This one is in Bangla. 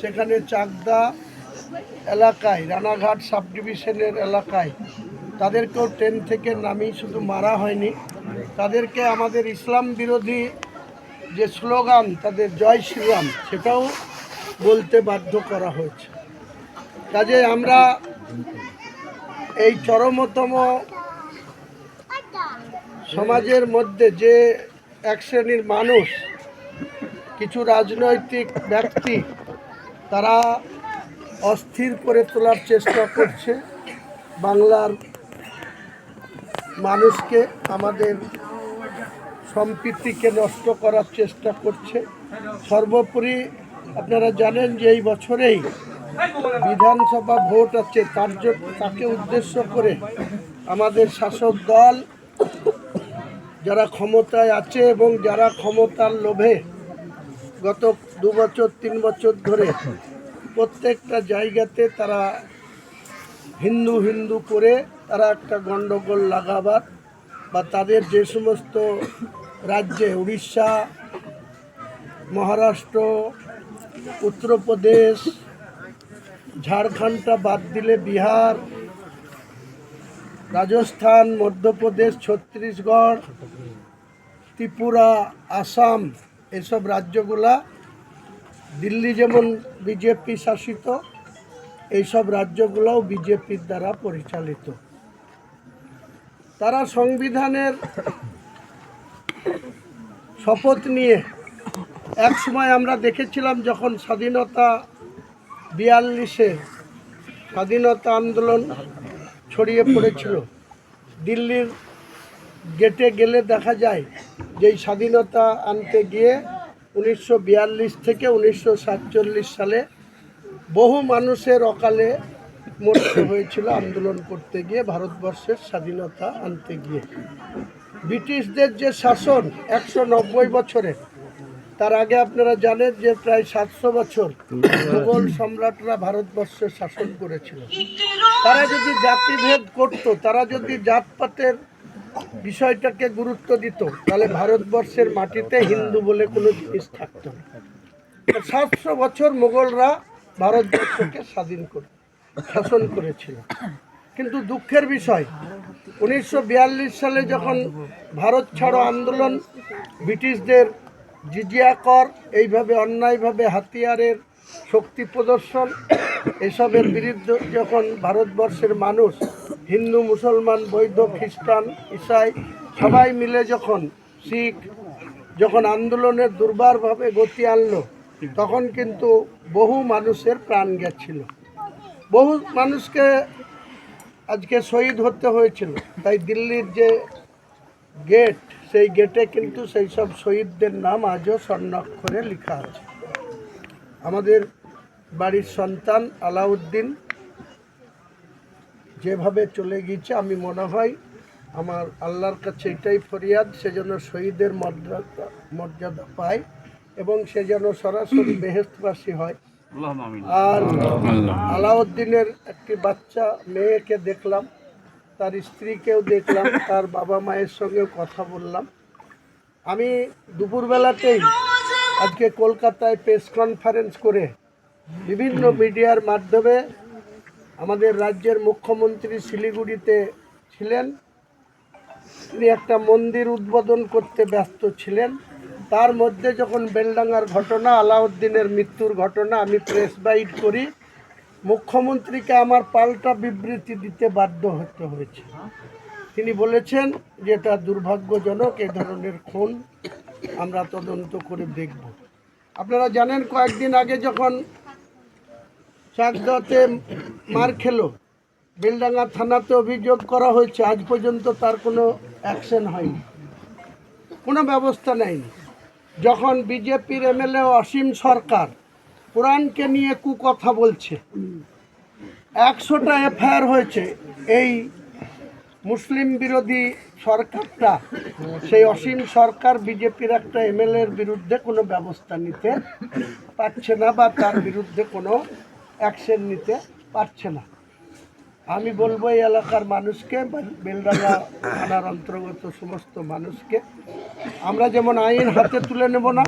সেখানে চাকদা এলাকায়, রানাঘাট সাব ডিভিশনের এলাকায়। তাদেরকেও ট্রেন থেকে নামিয়ে শুধু মারা হয়নি। তাদেরকে আমাদের ইসলাম বিরোধী যে স্লোগান, তাদের জয় শ্রীরাম, সেটাও বলতে বাধ্য করা হয়েছে। কাজে আমরা এই চরমতম সমাজের মধ্যে যে এক শ্রেণির মানুষ, কিছু রাজনৈতিক ব্যক্তি তারা অস্থির করে তোলার চেষ্টা করছে। বাংলার মানুষকে আমাদের সম্প্রীতিকে নষ্ট করার চেষ্টা করছে। সর্বোপরি আপনারা জানেন যে এই বছরেই বিধানসভা ভোট আছে, তার তাকে উদ্দেশ্য করে আমাদের শাসক দল যারা ক্ষমতায় আছে এবং যারা ক্ষমতার লোভে গত দু বছর, তিন বছর ধরে প্রত্যেকটা জায়গাতে তারা হিন্দু হিন্দু করে তারা একটা গণ্ডগোল লাগাবার বা তাদের যে সমস্ত রাজ্যে, উড়িষ্যা, মহারাষ্ট্র, উত্তরপ্রদেশ, ঝাড়খণ্ডটা বাদ দিলে বিহার, রাজস্থান, মধ্যপ্রদেশ, ছত্তিশগড়, ত্রিপুরা, আসাম এসব রাজ্যগুলা দিল্লি যেমন বিজেপি শাসিত, এইসব রাজ্যগুলোও বিজেপির দ্বারা পরিচালিত। তারা সংবিধানের শপথ নিয়ে এক সময় আমরা দেখেছিলাম যখন স্বাধীনতা বিয়াল্লিশে স্বাধীনতা আন্দোলন ছড়িয়ে পড়েছিল, দিল্লির গেটে গেলে দেখা যায় যে স্বাধীনতা আনতে গিয়ে উনিশশো বিয়াল্লিশ থেকে উনিশশো সাতচল্লিশ সালে বহু মানুষের অকালে মরতে হয়েছিল আন্দোলন করতে গিয়ে, ভারতবর্ষের স্বাধীনতা আনতে গিয়ে। ব্রিটিশদের যে শাসন একশো নব্বই বছরে, তার আগে আপনারা জানেন যে প্রায় সাতশো বছর মুঘল সম্রাটরা ভারতবর্ষে শাসন করেছিল। তারা যদি জাতিভেদ করত, তারা যদি জাতপাতের বিষয়টাকে গুরুত্ব দিত, তাহলে ভারতবর্ষের মাটিতে হিন্দু বলে কোনো জিনিস থাকতো না। সাতশো বছর মুঘলরা ভারতবর্ষকে স্বাধীন করে, শাসন করেছিল। কিন্তু দুঃখের বিষয়, উনিশশো বিয়াল্লিশ সালে যখন ভারত ছাড়ো আন্দোলন, ব্রিটিশদের জিজিয়া কর, এইভাবে অন্যায়ভাবে হাতিয়ারের শক্তি প্রদর্শন, এসবের বিরুদ্ধে যখন ভারতবর্ষের মানুষ হিন্দু, মুসলমান, বৌদ্ধ, খ্রিস্টান, ইসাই, সবাই মিলে যখন শিখ যখন আন্দোলনের দুর্বারভাবে গতি আনলো, তখন কিন্তু বহু মানুষের প্রাণ গেছিল। বহু মানুষকে আজকে শহীদ হতে হয়েছিল। তাই দিল্লির যে গেট, সেই গেটে কিন্তু সেই সব শহীদদের নাম আজও স্বর্ণাক্ষরে লেখা আছে। আমাদের বাড়ির সন্তান আলাউদ্দিন যেভাবে চলে গিয়েছে আমি মনে হয় আমার আল্লাহর কাছে এটাই ফরিয়াদ সে যেন শহীদের মর্যাদা মর্যাদা পায় এবং সে যেন সরাসরি বেহেস্তবাসী হয়। আর আলাউদ্দিনের একটি বাচ্চা মেয়েকে দেখলাম তার স্ত্রীকেও দেখলাম তার বাবা মায়ের সঙ্গেও কথা বললাম। আমি দুপুরবেলাতেই আজকে কলকাতায় প্রেস কনফারেন্স করে বিভিন্ন মিডিয়ার মাধ্যমে আমাদের রাজ্যের মুখ্যমন্ত্রী শিলিগুড়িতে ছিলেন। তিনি একটা মন্দির উদ্বোধন করতে ব্যস্ত ছিলেন। তার মধ্যে যখন বেলডাঙ্গার ঘটনা, আলাউদ্দিনের মৃত্যুর ঘটনা আমি প্রেস বাইট করি, মুখ্যমন্ত্রীকে আমার পাল্টা বিবৃতি দিতে বাধ্য হতে হয়েছে। তিনি বলেছেন যে এটা দুর্ভাগ্যজনক, এ ধরনের খুন আমরা তদন্ত করে দেখব। আপনারা জানেন, কয়েকদিন আগে যখন চাকদাতে মার খেলো। বেলডাঙ্গা থানাতে অভিযোগ করা হয়েছে, আজ পর্যন্ত তার কোনো অ্যাকশন হয়নি। কোনো ব্যবস্থা নেয়নি। যখন বিজেপির এমএলএ অসীম সরকার কোরআনকে নিয়ে কুকথা বলছে, একশোটা এফআইআর হয়েছে, এই মুসলিম বিরোধী সরকারটা, সেই অসীম সরকার বিজেপির একটা এমএলএর বিরুদ্ধে কোনো ব্যবস্থা নিতে পারছে না বা তার বিরুদ্ধে কোনো অ্যাকশন নিতে পারছে না। আমি বলব, এই এলাকার মানুষকে, বেলডাঙ্গা থানার অন্তর্গত সমস্ত মানুষকে, আমরা যেমন আইন হাতে তুলে নেব না